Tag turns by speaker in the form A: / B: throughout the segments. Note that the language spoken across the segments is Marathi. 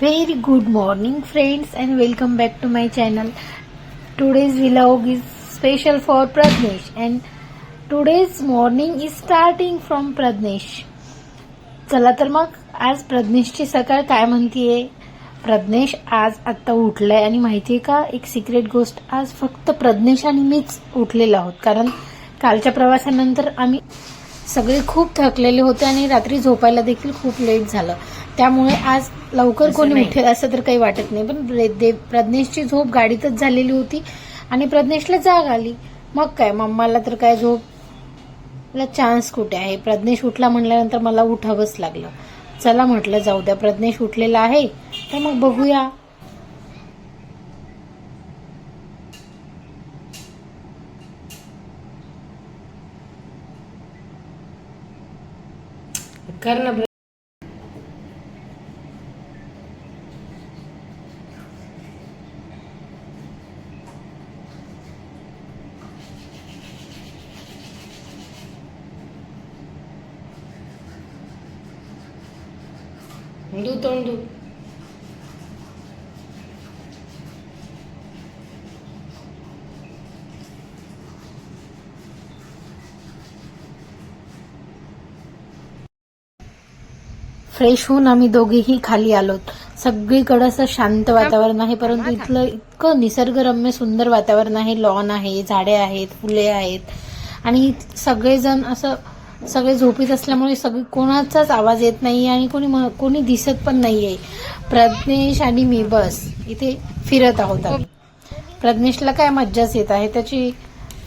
A: Very good morning, friends, and welcome back to my channel. Today's vlog is special for Pradnesh, and today's morning is starting from Pradnesh. चला तर मग आज प्रज्ञेशची सकाळ काय म्हणतीये प्रज्ञेश आज आत्ता उठलाय आणि माहितीये का एक सिक्रेट गोष्ट आज फक्त प्रज्ञेश आणि मीच उठलेलो आहोत कारण कालच्या प्रवासानंतर आम्ही सगळे खूप थकलेले होते आणि रात्री झोपायला देखील खूप लेट झालं त्यामुळे आज लवकर कोणी. उठेल असं तर काही वाटत नाही. पण प्रज्ञेशची झोप गाडीतच झालेली होती आणि प्रज्ञेशला जाग आली. मग काय मम्माला तर काय झोप मला चान्स कुठे आहे? प्रज्ञेश उठला म्हणल्यानंतर मला उठावंच लागलं. चला म्हटलं जाऊ द्या प्रज्ञेश उठलेला आहे. तर मग बघूया.
B: कर ना दू तोंड दू.
A: फ्रेश होऊन आम्ही दोघेही खाली आलोत. सगळीकडे असं शांत वातावरण आहे परंतु इथलं इतकं निसर्गरम्य सुंदर वातावरण आहे. लॉन आहे झाडे आहेत फुले आहेत. आणि सगळेजण असं सगळे झोपीत असल्यामुळे सगळे कोणाचाच आवाज येत नाही आणि कोणी म- कोणी दिसत पण नाहीये. प्रज्ञेश आणि मी बस इथे फिरत आहोत आम्ही. प्रज्ञेशला काय मज्जाच येत आहे? त्याची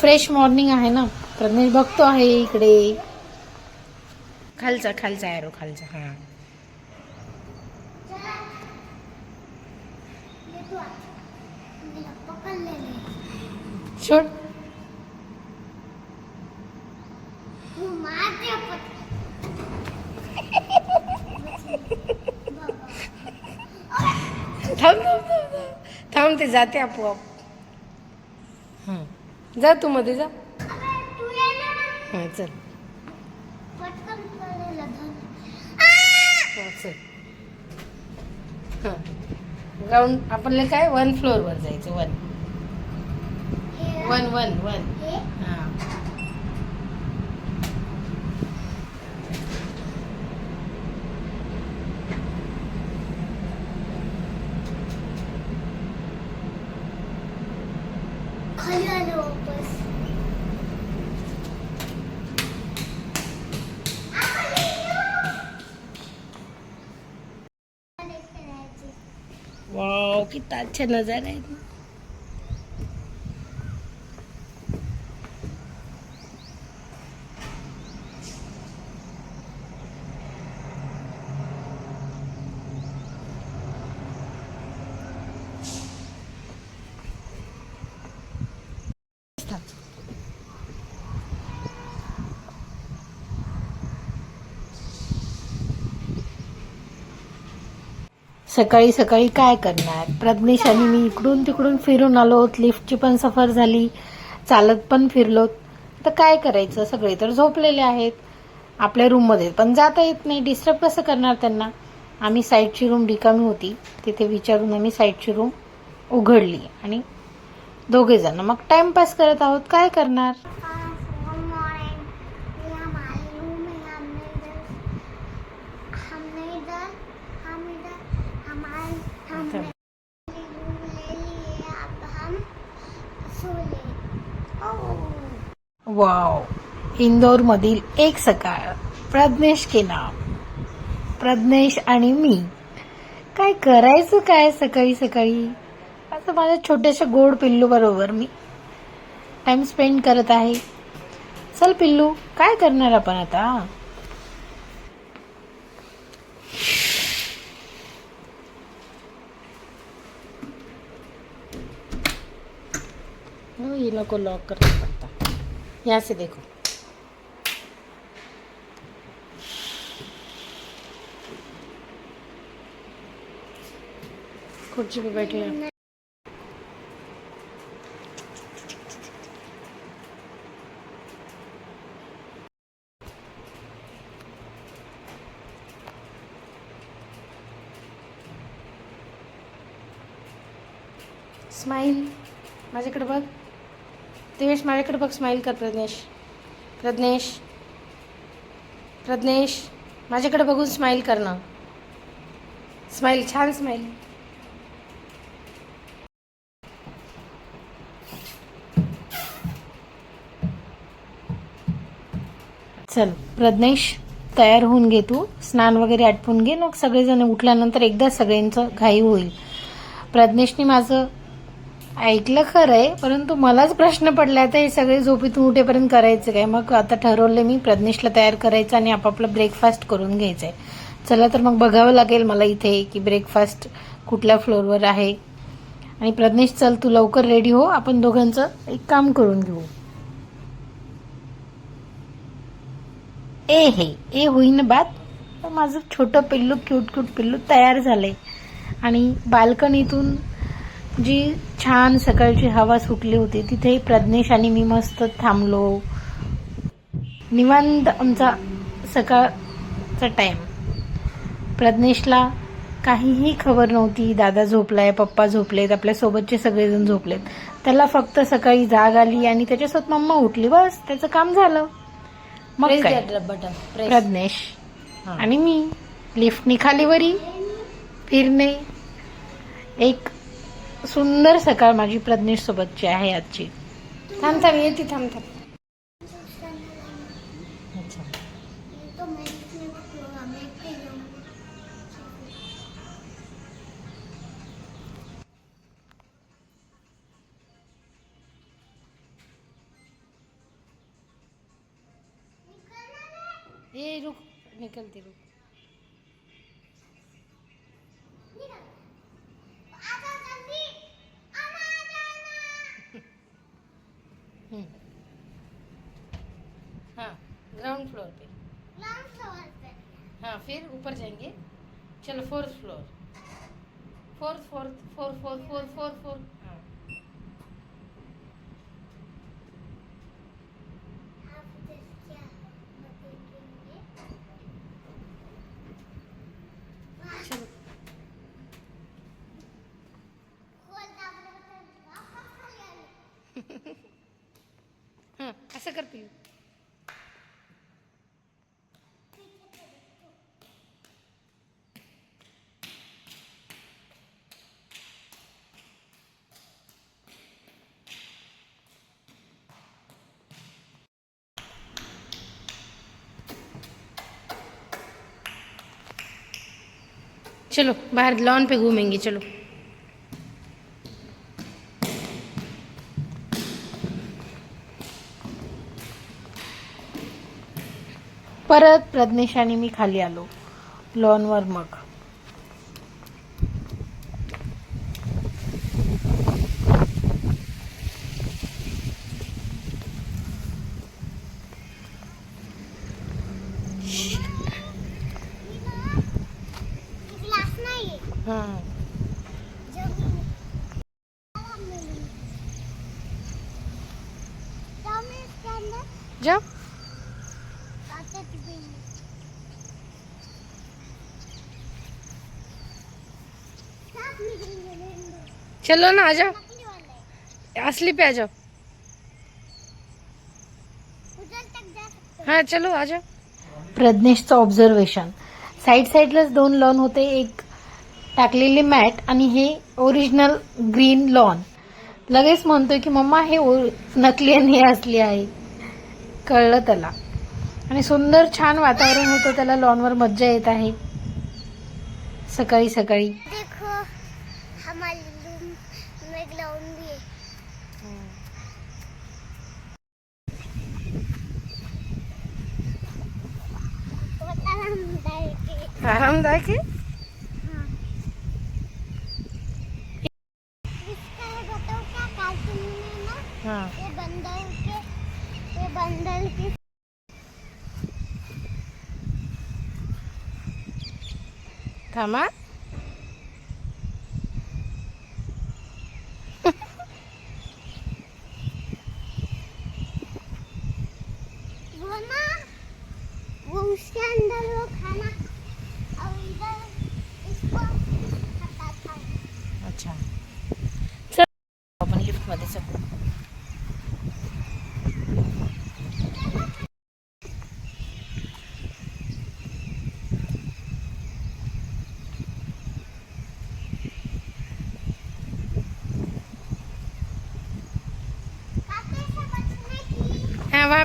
A: फ्रेश मॉर्निंग आहे ना? प्रज्ञेश बघतो आहे इकडे.
B: खालचा खालचा एरो खालचा. हा.
A: सोड
B: थांब थांब थांब थांब. ते जाते आपोआप. हा. जा तू मध्ये जा. हा चल. हा चल. हा. ग्राउंड आपल्याला काय? वन फ्लोअर वर जायचं वन. वन वन वन हा
C: खाली आलो वापस
B: वाव किती अच्छा नजारा आहे
A: सकाळी सकाळी काय करणार? प्रज्ञेश आणि मी इकडून तिकडून फिरून आलो. लिफ्टची पण सफर झाली. चालत पण फिरलो. तर काय करायचं? सगळे तर झोपलेले आहेत. आपल्या रूममध्ये पण जाता येत नाही. डिस्टर्ब कसं करणार त्यांना? आम्ही साईडची रूम रिकामी होती. तिथे विचारून आम्ही साईडची रूम उघडली आणि दोघे जण मग टाइमपास करत आहोत. काय करणार? वाव. इंदोरमधील एक सकाळ. प्रज्ञेश केला प्रज्ञेश आणि मी. काय करायचं काय सकाळी सकाळी? असं माझ्या छोट्याशा गोड पिल्लू बरोबर मी टाइम स्पेंड करत आहे. चल पिल्लू काय करणार आपण आता?
B: नो, को लॉक करना यहाँ से देखो। कुर्सी पे बैठे हैं। स्माईल माझ्याकडे बघ देवेश माझ्याकडे बघ स्माईल कर प्रज्ञेश प्रज्ञेश प्रज्ञेश माझ्याकडे बघून स्माईल कर ना. स्माईल छान स्माईल
A: चल प्रज्ञेश तयार होऊन घे तू. स्नान वगैरे आटपून घे. मग सगळेजण उठल्यानंतर एकदा सगळ्यांचं घाई होईल. प्रज्ञेशने माझं ऐकलं खरं आहे परंतु मलाच प्रश्न पडला आता हे सगळे झोपेतून उठेपर्यंत करायचं काय? मग आता ठरवलं मी प्रज्ञेशला तयार करायचं आणि आपापलं ब्रेकफास्ट करून घ्यायचं आहे चला तर मग बघावं लागेल मला इथे की ब्रेकफास्ट कुठल्या फ्लोअरवर आहे. आणि प्रज्ञेश चल तू लवकर रेडी हो. आपण दोघांचं एक काम करून घेऊ. ए हे ए होईन बात. माझं छोटं पिल्लू क्यूट क्यूट पिल्लू तयार झालंय. आणि बाल्कनीतून जी छान सकाळची हवा सुटली होती तिथे प्रज्ञेश आणि मी मस्त थांबलो. निवांत आमचा सकाळचा टाइम प्रज्ञेशला काहीही खबर नव्हती दादा झोपलाय पप्पा झोपलेत आपल्या सोबतचे सगळेजण झोपलेत. त्याला फक्त सकाळी जाग आली आणि त्याच्यासोबत मम्मा उठली बस त्याचं काम झालं. मग काय? प्रज्ञेश. आणि मी लिफ्टनी खाली वरी फिरणे एक सुंदर सकाळ माझी प्रज्ञेश सोबतची आहे आजची.
B: थांब थांब येते थांब थांब. रुक. निकलती रुक. हाँ ग्राउंड फ्लोर पे।
C: ग्राउंड फ्लोर पे।
B: हाँ फिर ऊपर जाएंगे। चलो fourth floor fourth fourth four four four four four हाँ
C: आप इधर क्या देखेंगे
B: चलो
C: खोलता बरोबर वापस खाली आले
B: हाँ असं कर पिऊ चलो बाहर लॉन पे घूमेंगे चलो।
A: परत प्रज्ञेश आणि मी खाली आलो. लॉनवर मग
C: ग्लास नहीं है
B: हाँ
C: जमीन जाओ मैं इसके अंदर
B: जाओ
C: आते पीएंगे साफ निकलेंगे रेनबो
B: चलो ना आ जाओ। असली पे आ जाओ।
C: उधर तक जा सकते
B: हाँ चलो आ जाओ।
A: प्रज्ञेशचं ऑब्झर्वेशन साईड साईडलाच दोन लॉन होते एक टाकलेले मॅट आणि हे ओरिजिनल ग्रीन लॉन लगेच म्हणतोय की मम्मा हे ओ- नकली आणि हे असली आहे. कळलं त्याला. आणि सुंदर छान वातावरण होतं त्याला लॉनवर मज्जा येत आहे. सकाळी सकाळी
C: देखो हमारे रूम में ग्राउंड भी है बहुत आरामदायक है
B: आरामदायक है
C: हाँ इसका ये बताओ क्या कार्टून में ना।
B: हाँ।
C: ये बंदर के ये बंदर की।
B: थांबा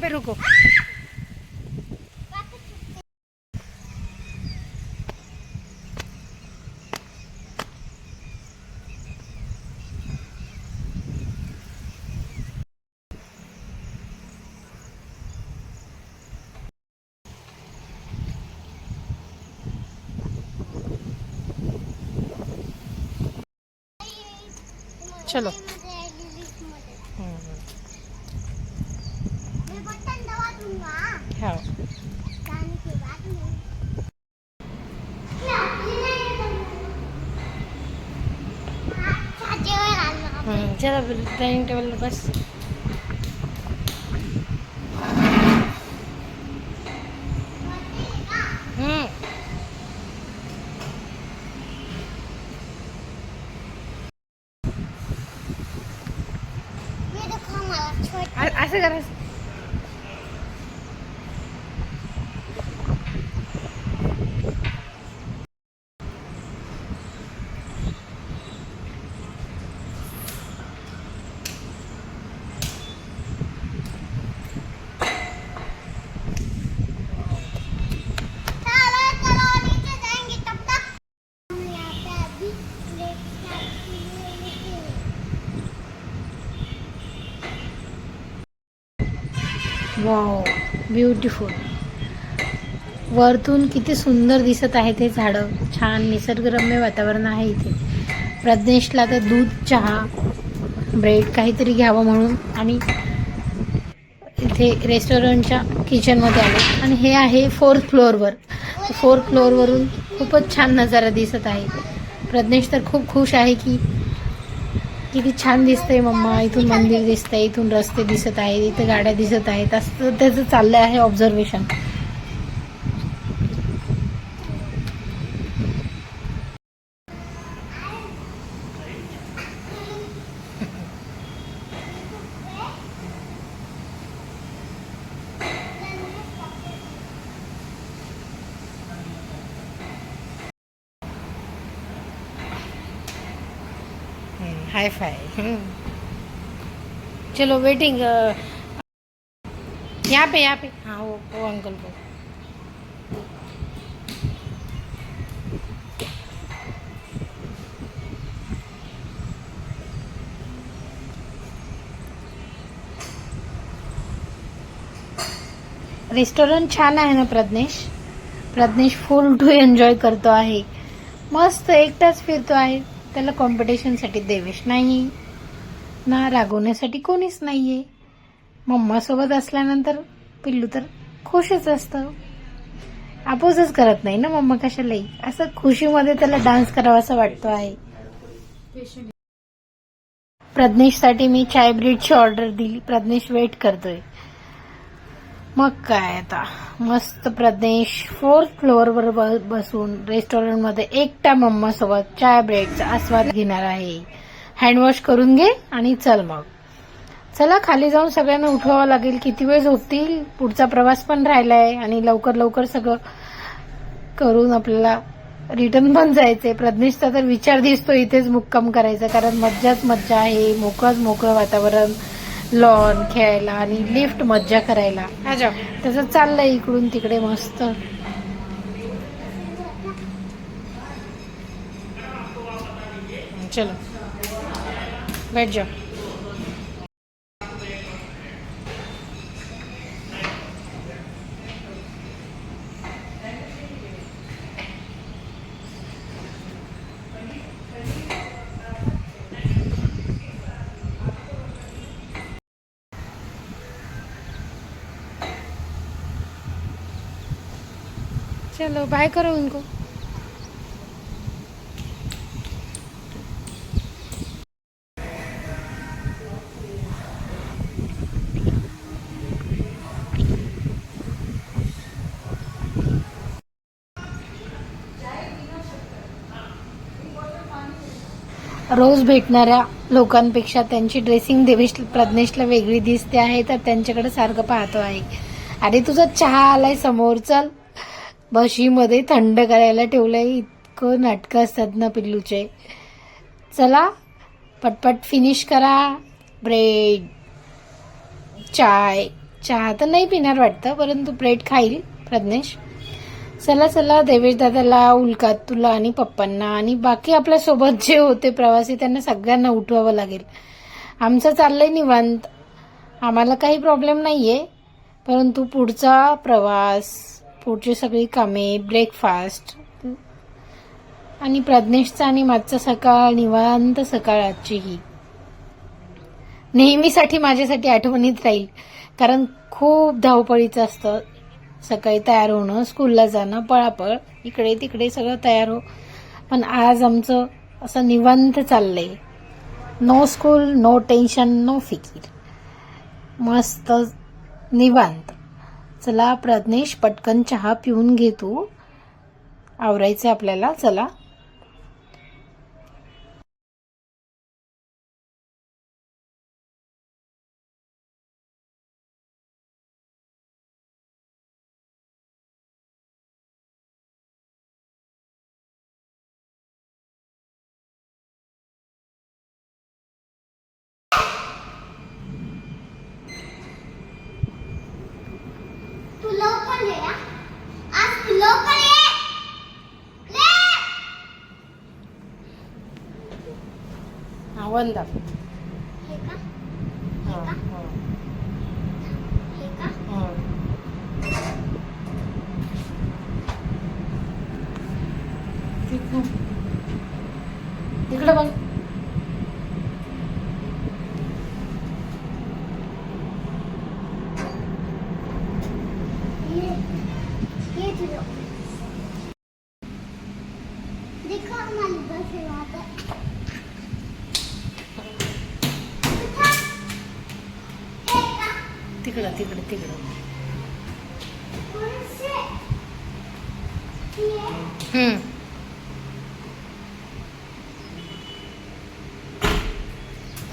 B: पे रुको चलो हो. चला डाइनिंग टेबल बस हम्म
C: मी दाखव मला छोट
B: आ- असं करायचं
C: चलो चलो नीचे जाएंगे तब तक हम यहाँ पे अभी प्लेट
A: वाव ब्युटिफुल वरतून किती सुंदर दिसत आहे ते झाडं. छान निसर्गरम्य वातावरण आहे इथे. प्रज्ञेशला तर दूध चहा ब्रेड काहीतरी घ्यावं म्हणून आणि इथे रेस्टॉरंटच्या किचनमध्ये आलो. आणि हे आहे फोर्थ फ्लोअरवर फोर्थ फ्लोअरवरून खूपच छान नजारा दिसत आहे. प्रज्ञेश तर खूप खुश आहे की किती छान दिसतंय मम्मा इथून मंदिर दिसतंय इथून रस्ते दिसत आहेत इथे गाड्या दिसत आहेत असं त्याचं चाललं आहे ऑब्झर्वेशन
B: हाई फाई चलो वेटिंग यहाँ पे यहाँ पे। हाँ वो वो अंकल को।
A: रेस्टॉरंट छान आहे ना, Pragnesh? Pragnesh full to enjoy करतो आहे. मस्त, एकटाच फिरतो आहे. त्याला कॉम्पिटिशनसाठी देवेश नाही ना रागवण्यासाठी कोणीच नाही आहे मम्मासोबत असल्यानंतर पिल्लू तर खुशच असतं. अपोजच करत नाही ना मम्मा कशालाही. असं खुशीमध्ये त्याला डान्स करावा असं वाटतो आहे. प्रज्ञेशसाठी मी चाय ब्रेडची ऑर्डर दिली. प्रज्ञेश वेट करतोय. मग काय आता? मस्त प्रदेश. फोर्थ फ्लोअरवर बसून रेस्टॉरंटमध्ये एकटा मम्मा सोबत चाय ब्रेडचा आस्वाद घेणार आहे. हँडवॉश करून घे आणि चल मग. चला खाली जाऊन सगळ्यांना उठवावं लागेल. किती वेळ झोपतील? पुढचा प्रवास पण राहिलाय आणि लवकर लवकर सगळं करून आपल्याला रिटर्न पण जायचंय. प्रज्ञेशचा तर विचार दिसतो इथेच मुक्काम करायचा कारण मज्जाच मज्जा आहे. मोकळंच मोकळं वातावरण. लॉन खेळायला आणि लिफ्ट मज्जा करायला. त्याचं चाललंय इकडून तिकडे मस्त.
B: चलो. बैठ जाओ चलो बाय करो उनको।
A: रोज भेटणाऱ्या लोकांपेक्षा त्यांची ड्रेसिंग देवेश प्रज्ञेशला वेगळी दिसते आहे तर त्यांच्याकडे सारखं पाहतो आहे. अरे तुझा चहा आलाय समोर चल. बशीमध्ये थंड करायला ठेवलंय इतकं नाटकं असतात ना पिल्लूचे. चला पटपट फिनिश करा. ब्रेड चाय. चहा तर नाही पिणार वाटतं परंतु ब्रेड खाईल प्रज्ञेश. चला चला देवेश दादाला उल्कात तुला आणि पप्पांना आणि बाकी आपल्यासोबत जे होते प्रवासी त्यांना सगळ्यांना उठवावं लागेल. आमचं चाललंय निवांत. आम्हाला काही प्रॉब्लेम नाही आहे परंतु पुढचा प्रवास पुढची सगळी कामे ब्रेकफास्ट आणि प्रज्ञेशचा आणि मागचा सकाळ निवांत सकाळ आजची ही नेहमीसाठी माझ्यासाठी आठवणीत राहील कारण खूप धावपळीचं असतं. सकाळी तयार होणं स्कूलला जाणं पळापळ इकडे तिकडे सगळं तयार हो. पण आज आमचं असं निवांत चाललंय. No school no tension no फिकीर मस्त निवांत. चला प्रज्ञेश पटकन चहा पिऊन घे तू आवरायचं आपल्याला चला
C: तू लवकर ये हा. आज तू लवकर ये ले
A: हा वंदा
C: हे का?
A: हा, हा,
C: हे का?
A: हा. तिकडं- तिकडं बघ
C: ये ये तुझं देखो हमारी बस है वहाँ पे उठा. हे का
A: तिकडं तिकडं